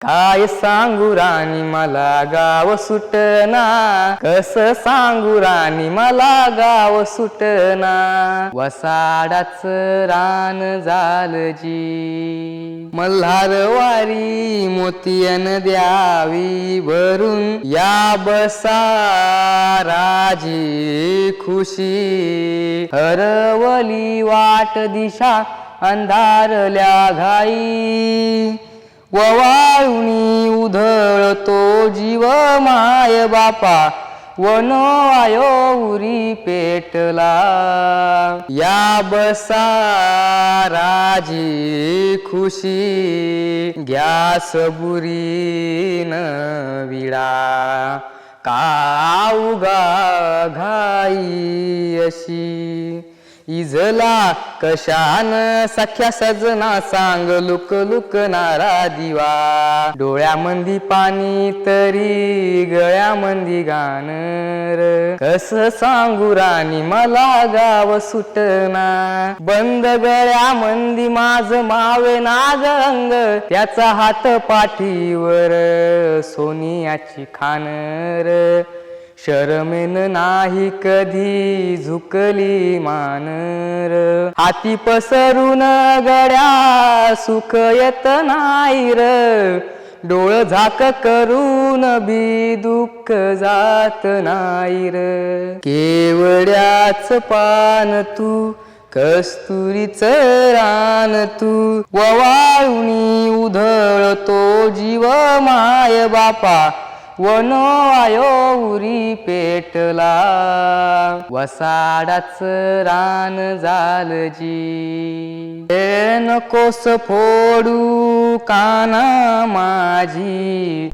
काय सांगू राणी मला गाव सुटना. कस सांगू राणी मला गाव सुटना. वसाडाच रान झालजी मल्हार वारी मोतियन द्यावी भरून. या बसा राजी खुशी. हरवली वाट दिशा अंधारल्या घाई. ववाळुनी उधळतो जीव माय बापा. वन आयो उरी पेटला. या बसा राजी खुशी गॅस बुरीन विडा. काऊगा घाई अशी? इजला कशान सख्या सजना सांग लुक लुकणारा दिवा. डोळ्यामंदी पाणी तरी गळ्यामंदी गाणर कस सांगू राणी मला गाव सुटना. बंद गळ्यामंदी माझ मावे नाग अंग त्याचा हात पाठीवर सोनियाची खानर शरमेन नाही कधी झुकली मानर. हाती पसरून गड्या सुख येत नाही र. डोळ झाक करून बी दुःख जात नाही र. केवड्याच पान तू कस्तुरीच रान तू. ववाळुनी उधळतो जीव माय बापा. वनो आयो उरी पेटला. वसाडाच रान झाल जी नकोस फोडू काना माझी.